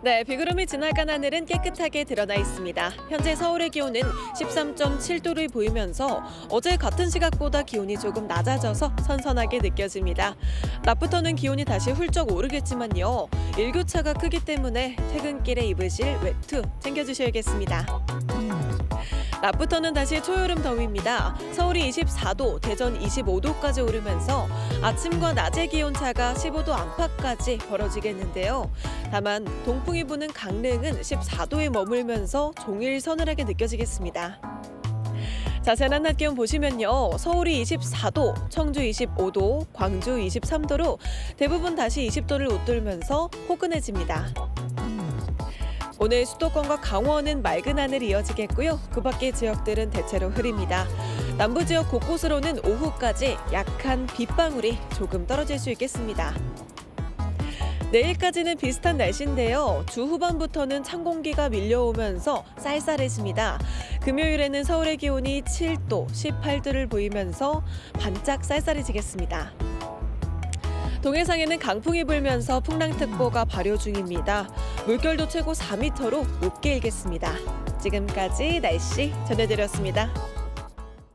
네, 비구름이 지나간 하늘은 깨끗하게 드러나 있습니다. 현재 서울의 기온은 13.7도를 보이면서 어제 같은 시각보다 기온이 조금 낮아져서 선선하게 느껴집니다. 낮부터는 기온이 다시 훌쩍 오르겠지만요. 일교차가 크기 때문에 퇴근길에 입으실 외투 챙겨주셔야겠습니다. 낮부터는 다시 초여름 더위입니다. 서울이 24도, 대전 25도까지 오르면서 아침과 낮의 기온 차가 15도 안팎까지 벌어지겠는데요. 다만 동풍이 부는 강릉은 14도에 머물면서 종일 서늘하게 느껴지겠습니다. 자세한 낮 기온 보시면요. 서울이 24도, 청주 25도, 광주 23도로 대부분 다시 20도를 웃돌면서 포근해집니다. 오늘 수도권과 강원은 맑은 하늘이 이어지겠고요. 그 밖의 지역들은 대체로 흐립니다. 남부 지역 곳곳으로는 오후까지 약한 빗방울이 조금 떨어질 수 있겠습니다. 내일까지는 비슷한 날씨인데요. 주 후반부터는 찬 공기가 밀려오면서 쌀쌀해집니다. 금요일에는 서울의 기온이 7도, 18도를 보이면서 반짝 쌀쌀해지겠습니다. 동해상에는 강풍이 불면서 풍랑특보가 발효 중입니다. 물결도 최고 4m로 높게 일겠습니다. 지금까지 날씨 전해드렸습니다.